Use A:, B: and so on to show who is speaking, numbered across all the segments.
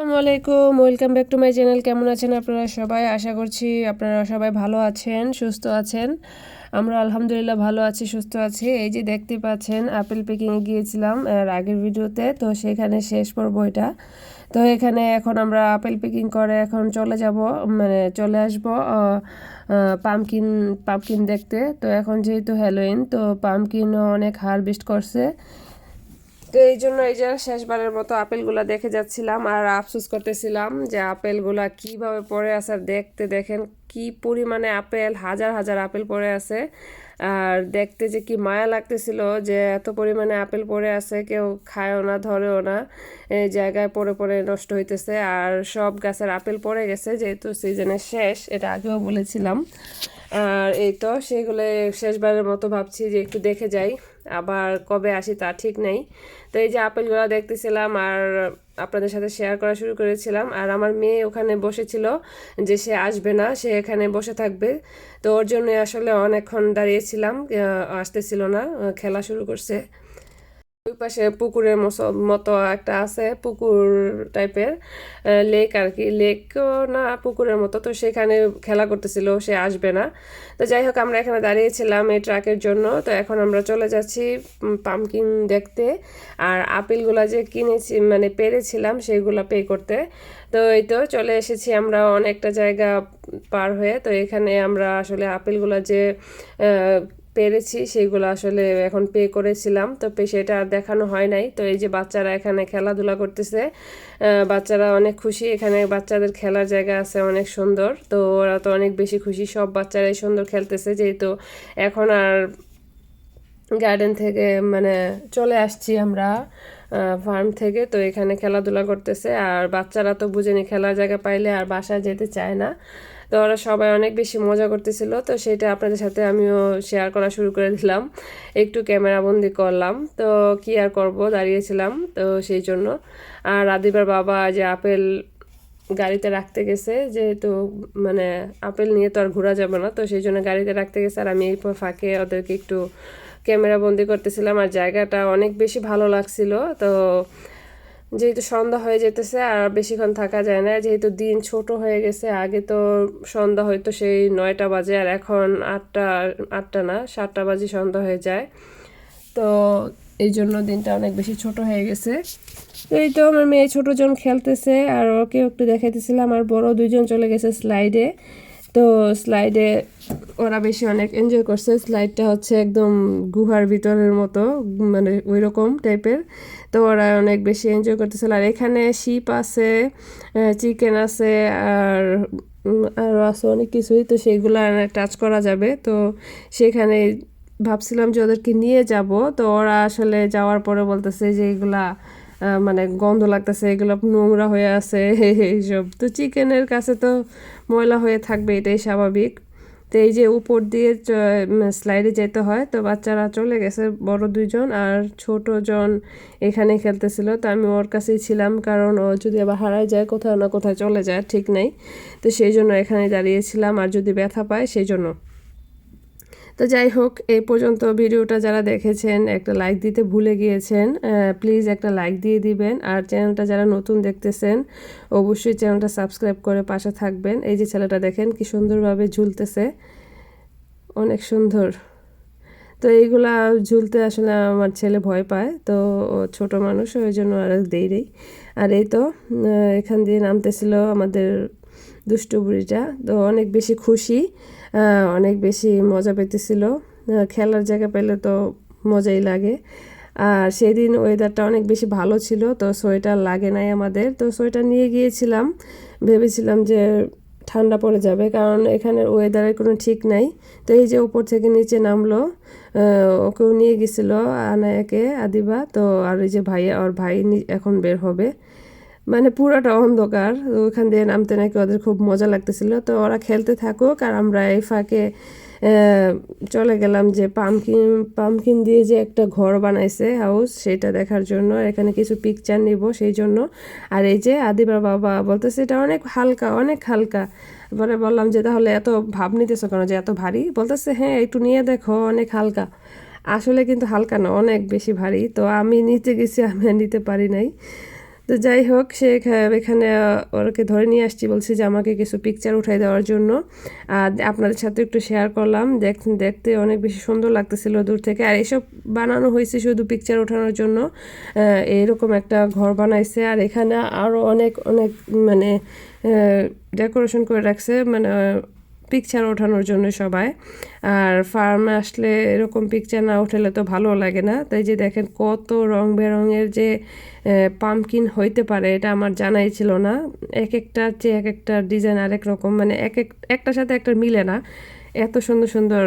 A: আসসালামু আলাইকুম, welcome back to my channel. কেমন আছেন আপনারা সবাই? আশা করছি আপনারা সবাই ভালো আছেন, সুস্থ আছেন। আমরা আলহামদুলিল্লাহ ভালো আছি, সুস্থ আছি। এই যে দেখতে পাচ্ছেন আপেল পিকিংয়ে গিয়েছিলাম, এর আগের ভিডিওতে। তো সেখানে শেষ পর্ব এটা। তো এখানে এখন আমরা আপেল পিকিং করে এখন চলে যাব মানে চলে আসব পামকিন পামকিন দেখতে। তো এখন যেহেতু হ্যালোইন তো পামকিনও অনেক হারভেস্ট করছে। তো এই জন্য এই যে শেষবারের মতো আপেলগুলা দেখে যাচ্ছিলাম আর আফসোস করতেছিলাম যে আপেলগুলা কীভাবে পড়ে আছে আর দেখতে দেখেন কি পরিমাণে আপেল, হাজার হাজার আপেল পড়ে আছে। আর দেখতে যে কি মায়া লাগতেছিল যে এত পরিমাণে আপেল পড়ে আছে, কেউ খায়ও না, ধরেও না, এই জায়গায় পড়ে পড়ে নষ্ট হইতেছে। আর সব গাছের আপেল পড়ে গেছে, যেহেতু সিজনের শেষ, এটা আগেও বলেছিলাম। আর এই তো সেগুলো শেষবারের মতো ভাবছি যে একটু দেখে যাই। আবার কবে আসি তা ঠিক নেই। তো এই যে আপেলগুলো দেখতেছিলাম আর আপনাদের সাথে শেয়ার করা শুরু করেছিলাম। আর আমার মেয়ে ওখানে বসেছিল যে সে আসবে না, সে এখানে বসে থাকবে। তো ওর জন্য আসলে অনেকক্ষণ দাঁড়িয়েছিলাম আসতেছিল না খেলা শুরু করছে। ওই পাশে পুকুরের মতো একটা আছে, পুকুর টাইপের লেক আর কি লেকও না, পুকুরের মতো। তো সেখানে খেলা করতেছিল, সে আসবে না। তো যাই হোক, আমরা এখানে দাঁড়িয়েছিলাম এই ট্রাকের জন্য। তো এখন আমরা চলে যাচ্ছি পামকিন দেখতে। আর আপেলগুলা যে কিনেছি মানে পেরেছিলাম সেইগুলো পে করতে। তো এই তো চলে এসেছি আমরা অনেকটা জায়গা পার হয়ে। তো এখানে আমরা আসলে আপেলগুলা যে পেরেছি সেইগুলো আসলে এখন পে করেছিলাম। তো পে সেটা আর দেখানো হয় নাই। তো এই যে বাচ্চারা এখানে খেলাধুলা করতেছে বাচ্চারা অনেক খুশি। এখানে বাচ্চাদের খেলার জায়গা আছে অনেক সুন্দর। তো ওরা তো অনেক বেশি খুশি। সব বাচ্চারাই সুন্দর খেলতেছে যেহেতু এখন আর গার্ডেন থেকে মানে চলে আসছি আমরা। ফার্ম থেকে। তো এখানে খেলাধুলা করতেছে। আর বাচ্চারা তো বুঝেনি খেলার জায়গা পাইলে আর বাসায় যেতে চায় না। তো ওরা সবাই অনেক বেশি মজা করতেছিল। তো সেটা আপনাদের সাথে আমিও শেয়ার করা শুরু করে দিলাম। একটু ক্যামেরা বন্দি করলাম। তো কি আর করব? দাঁড়িয়েছিলাম। তো সেই জন্য। আর রাদিবার বাবা যে আপেল গাড়িতে রাখতে গেছে, যেহেতু মানে আপেল নিয়ে তো আর ঘোরা যাবে না, তো সেই জন্য গাড়িতে রাখতে গেছে। আর আমি এই ফাঁকে ওদেরকে একটু ক্যামেরা বন্দি করতেছিলাম আর জায়গাটা অনেক বেশি ভালো লাগছিল। তো যেহেতু সন্ধ্যা হয়ে যেতেছে, আর বেশিক্ষণ থাকা যায় না, যেহেতু দিন ছোট হয়ে গেছে, আগে তো সন্ধ্যা হয়তো সেই নয়টা বাজে, আর এখন আটটা আটটা না, সাতটা বাজে সন্ধ্যা হয়ে যায়। তো এই জন্য দিনটা অনেক বেশি ছোট হয়ে গেছে। এই তো আমার মেয়ে ছোটোজন খেলতেছে, আর ওকে একটু দেখাইতেছিলাম, আর বড় দুইজন চলে গেছে স্লাইডে তো স্লাইডে ওরা বেশি অনেক এনজয় করছে। স্লাইডটা হচ্ছে একদম গুহার ভিতরের মতো মানে ওই রকম টাইপের তো ওরা অনেক বেশি এনজয় করতেছিল আর এখানে শিপ আছে চিকেন আছে, আর আরও আছে অনেক কিছুই। তো সেইগুলো টাচ করা যাবে। তো সেখানে ভাবছিলাম যে ওদেরকে নিয়ে যাব। তো ওরা আসলে যাওয়ার পরে বলতেছে যে এগুলা মানে গন্ধ লাগতেছে, এগুলো নোংরা হয়ে আছে, এইসব। তো চিকেনের কাছে তো ময়লা হয়ে থাকবে, এটাই স্বাভাবিক। তো এই যে উপর দিয়ে স্লাইডে যেতে হয়, তো বাচ্চারা চলে গেছে, বড় দুইজন আর ছোট জন এখানে খেলতেছিল। তো আমি ওর কাছেই ছিলাম, কারণ ও যদি আবার হারায় যায়, কোথাও না কোথায় চলে যায়, ঠিক নেই। তো সেই জন্য এখানে দাঁড়িয়েছিলাম, আর যদি ব্যথা পায়, সেই জন্য। তো যাই হোক এই পর্যন্ত ভিডিওটা যারা দেখেছেন, একটা লাইক দিতে ভুলে গিয়েছেন প্লিজ একটা লাইক দিয়ে দিবেন। আর চ্যানেলটা যারা নতুন দেখতেছেন, অবশ্যই চ্যানেলটা সাবস্ক্রাইব করে পাশে থাকবেন। এই যে ছেলেটা দেখেন, কি সুন্দরভাবে ঝুলতেছে। অনেক সুন্দর। তো এইগুলা ঝুলতে আসলে আমার ছেলে ভয় পায়, তো ছোট মানুষ, ওই জন্য আর দেই আর এই তো এখান দিয়ে নামতেছিল আমাদের দুষ্টু বুড়িটা। তো অনেক বেশি খুশি অনেক বেশি মজা পেতেছিল খেলার জায়গা পেলে তো মজাই লাগে। আর সেদিন ওয়েদারটা অনেক বেশি ভালো ছিল, তো সোয়েটার লাগে নাই আমাদের। তো সোয়েটার নিয়ে গিয়েছিলাম, ভেবেছিলাম যে ঠান্ডা পড়ে যাবে, কারণ এখানের ওয়েদারের কোনো ঠিক নাই। তো এই যে উপর থেকে নিচে নামলো ওকেও নিয়ে গেছিল আনায়াকে, আদিবা। তো আর ওই যে ভাইয়া, ওর ভাই এখন বের হবে। মানে পুরোটা অন্ধকার ওখান দিয়ে নামতে নাকি ওদের খুব মজা লাগতেছিল। তো ওরা খেলতে থাকুক আর আমরা এই ফাঁকে চলে গেলাম যে পামকিন পামকিন দিয়ে যে একটা ঘর বানাইছে হাউস, সেটা দেখার জন্য। এখানে কিছু পিকচার নিব সেই জন্য। আর এই যে আদিবার বাবা বলতেছে, এটা অনেক হালকা অনেক হালকা। পরে বললাম যে, তাহলে এত ভাব নিতেছো কেন যে এত ভারী? বলতেছে হ্যাঁ একটু নিয়ে দেখো, অনেক হালকা। আসলে কিন্তু হালকা না, অনেক বেশি ভারী। তো আমি নিতে গেছি, আমি নিতে পারি নাই। তো যাই হোক, সে এখানে ওরকে ধরে নিয়ে আসছি, বলছি যে আমাকে কিছু পিকচার উঠাই দেওয়ার জন্য। আর আপনাদের সাথে একটু শেয়ার করলাম। দেখ, দেখতে অনেক বেশি সুন্দর লাগতেছিল দূর থেকে। আর এসব বানানো হয়েছে শুধু পিকচার ওঠানোর জন্য। এরকম একটা ঘর বানাইছে। আর এখানে আরও অনেক অনেক মানে ডেকোরেশন করে রাখছে। মানে পিকচার ওঠানোর জন্য সবাই। আর ফার্মে আসলে এরকম পিকচার না উঠালে তো ভালো লাগে না। তাই যে দেখেন কত রং বেরঙের যে পামকিন হইতে পারে, এটা আমার জানাই ছিল না। এক একটা চেয়ে এক একটা ডিজাইন আরেক রকম মানে এক এক, একটার সাথে একটা মিলে না। এত সুন্দর সুন্দর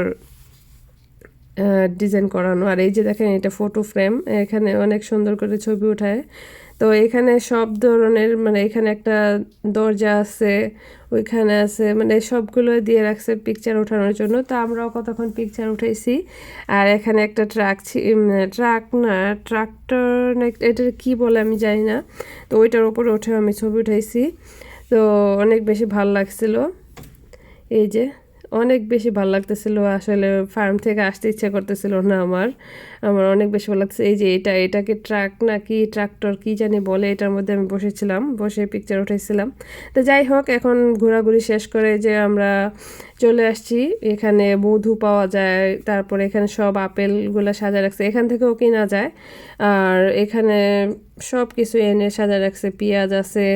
A: ডিজাইন করানো। আর এই যে দেখেন, এটা ফটো ফ্রেম এখানে অনেক সুন্দর করে ছবি উঠায়। তো এখানে সব ধরনের মানে এখানে একটা দরজা আছে, ওইখানে আছে মানে সবগুলো দিয়ে রাখছে পিকচার ওঠানোর জন্য। তো আমরাও কতক্ষণ পিকচার উঠাইছি। আর এখানে একটা ট্রাক ট্রাক না ট্রাক্টর না এটা কি বলে আমি জানি না। তো ওইটার ওপরে উঠে আমি ছবি উঠাইছি। তো অনেক বেশি ভালো লাগছিল। এই যে অনেক বেশি ভালো লাগতেছিল। আসলে ফার্ম থেকে আসতে ইচ্ছা করতেছিল না আমার। আমার অনেক বেশি ভালো লাগছে এই যে এটা, এটাকে ট্রাক না কি ট্রাক্টর কি জানি বলে, এটার মধ্যে আমি বসেছিলাম, বসে পিকচার উঠেছিলাম তো যাই হোক, এখন ঘোরাঘুরি শেষ করে যে আমরা চলে আসছি। এখানে মধু পাওয়া যায়, তারপরে এখানে সব আপেলগুলো সাজা রাখছে। এখান থেকেও কেনা যায়। আর এখানে সব কিছু এনে সাজা রাখছে। পেঁয়াজ আছে,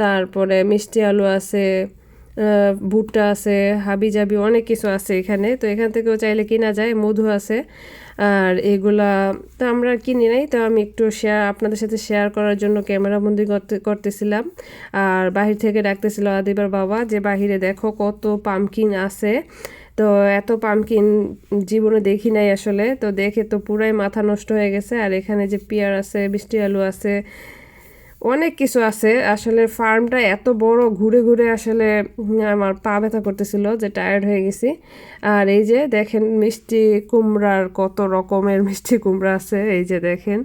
A: তারপরে মিষ্টি আলু আছে ভুট্টা আছে, হাবি জাবি অনেক কিছু আছে এখানে। তো এখান থেকেও চাইলে কিনা যায়, মধু আছে। আর এগুলা তো আমরা কিনি নাই, তো আমি একটু শেয়ার আপনাদের সাথে শেয়ার করার জন্য ক্যামেরা বন্দি করতে, করতেছিলাম। আর বাহির থেকে ডাকতেছিল আদিবার বাবা যে, বাহিরে দেখো কত পামকিন আছে। তো এত পামকিন জীবনে দেখি নাই আসলে। তো দেখে তো পুরাই মাথা নষ্ট হয়ে গেছে। আর এখানে যে পেয়ার আছে বৃষ্টি আলু আছে অনেক কিছু আছে। আসলে ফার্মটা এত বড়, ঘুরে ঘুরে আসলে আমার পা ব্যথা করতেছিল যে টায়ার্ড হয়ে গেছি। আর এই যে দেখেন মিষ্টি কুমড়ার কত রকমের মিষ্টি কুমড়া আছে, এই যে দেখেন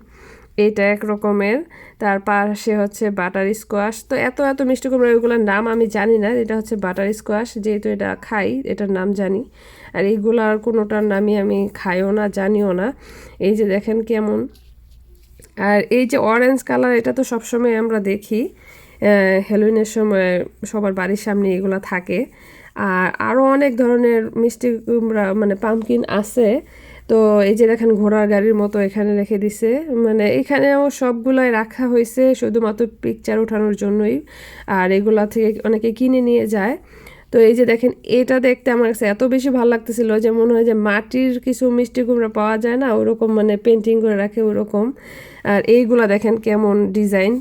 A: এইটা এক রকমের। তার পাশে হচ্ছে বাটার স্কোয়াশ তো এত এত মিষ্টি কুমড়া ওইগুলোর নাম আমি জানি না, এটা হচ্ছে বাটার স্কোয়াশ যেহেতু এটা খাই, এটার নাম জানি। আর এইগুলার কোনোটার নামই আমি খাইও না, জানিও না। এই যে দেখেন কেমন আর এই যে অরেঞ্জ কালার এটা তো সবসময় আমরা দেখি হ্যালোইনের সময় সবার বাড়ির সামনে এগুলো থাকে। আর আরও অনেক ধরনের মিষ্টি কুমড়া মানে পামকিন আছে। তো এই যে দেখেন ঘোড়ার গাড়ির মতো এখানে রেখে দিছে। মানে এখানেও সবগুলাই রাখা হয়েছে, শুধুমাত্র পিকচার ওঠানোর জন্যই। আর এগুলা থেকে অনেকে কিনে নিয়ে যায়। তো এই যে দেখেন, এটা দেখতে আমার কাছে এত বেশি ভালো লাগতেছিল যে মনে হয় যে মাটির কিছু মিষ্টি কুমড়া পাওয়া যায় না, ওরকম মানে পেন্টিং করে রাখে ওরকম। আর এইগুলা দেখেন কেমন ডিজাইন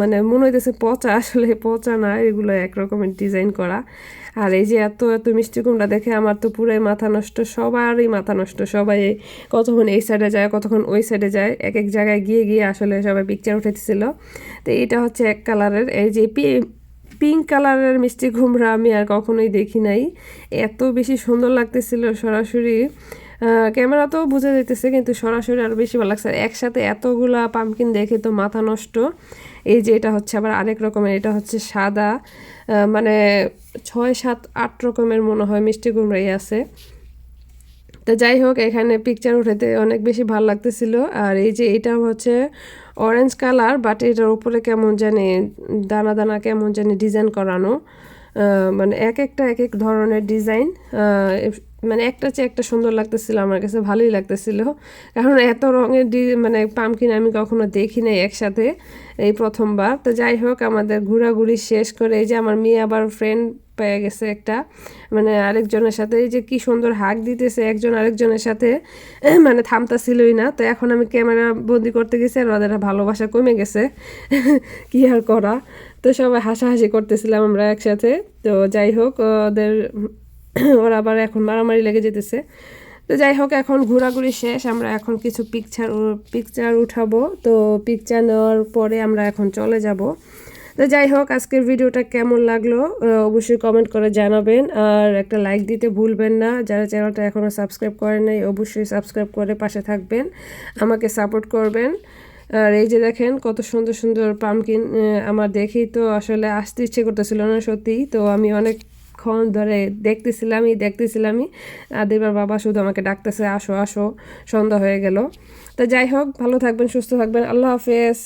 A: মানে মনে হইতেছে পচা, আসলে পচা না, এগুলো একরকমের ডিজাইন করা। আর এই যে এত এত মিষ্টি কুমড়া দেখে আমার তো পুরাই মাথা নষ্ট, সবারই মাথা নষ্ট, সবাই কতক্ষণ এই সাইডে যায়, কতক্ষণ ওই সাইডে যায়, এক এক জায়গায় গিয়ে গিয়ে আসলে সবাই পিকচার উঠেছিল তো এটা হচ্ছে এক কালারের এই যে পিঙ্ক কালারের মিষ্টি কুমড়া আমি আর কখনোই দেখি নাই। এত বেশি সুন্দর লাগতেছিল সরাসরি। ক্যামেরা তো বোঝা যেতেছে কিন্তু সরাসরি আরও বেশি ভালো লাগছে। একসাথে এতগুলা পাম্পকিন দেখে তো মাথা নষ্ট। এই যে এটা হচ্ছে আবার আরেক রকমের, এটা হচ্ছে সাদা। মানে ছয়, সাত, আট রকমের মনে হয় মিষ্টি কুমড়াই আছে। তো যাই হোক এখানে পিকচার উঠাতে অনেক বেশি ভালো লাগতেছিল। আর এই যে এটা হচ্ছে অরেঞ্জ কালার বাট এটার উপরে কেমন জানি, দানা দানা কেমন জানি ডিজাইন করানো। মানে এক একটা এক এক ধরনের ডিজাইন মানে একটা চেয়ে একটা সুন্দর লাগতেছিল, আমার কাছে ভালোই লাগতেছিল। কারণ এত রঙের ডি মানে পামকিন আমি কখনো দেখি নাই একসাথে এই প্রথমবার। তো যাই হোক, আমাদের ঘোরাঘুরি শেষ করে এই যে আমার মেয়ে আবার ফ্রেন্ড পেয়ে গেছে একটা মানে আরেকজনের সাথে। এই যে কি সুন্দর হাক দিতেছে একজন আরেকজনের সাথে মানে থামতাছিলই না। তো এখন আমি ক্যামেরা বন্দি করতে গেছি আর ওদের ভালোবাসা কমে গেছে। কি আর করা? তো সবাই হাসাহাসি করতেছিলাম আমরা একসাথে। তো যাই হোক, ওদের ওরা আবার এখন মারামারি লেগে যেতেছে। তো যাই হোক, এখন ঘোরাঘুরি শেষ, আমরা এখন কিছু পিকচার পিকচার উঠাবো। তো পিকচার নেওয়ার পরে আমরা এখন চলে যাব। তো যাই হোক, আজকের ভিডিওটা কেমন লাগল অবশ্যই কমেন্ট করে জানাবেন। আর একটা লাইক দিতে ভুলবেন না। যারা চ্যানেলটা এখনও সাবস্ক্রাইব করেন নাই, অবশ্যই সাবস্ক্রাইব করে পাশে থাকবেন। আমাকে সাপোর্ট করবেন। আর এই যে দেখেন, কত সুন্দর সুন্দর পামকিন আমার দেখেই তো আসলে আসতে ইচ্ছে করতেছিল না সত্যিই। তো আমি অনেকক্ষণ ধরে দেখতেছিলামই দেখতেছিলামই। আদিবার বাবা শুধু আমাকে ডাকতেছে, আসো আসো, সন্ধ্যা হয়ে গেল। তো যাই হোক, ভালো থাকবেন, সুস্থ থাকবেন। আল্লাহ হাফেজ।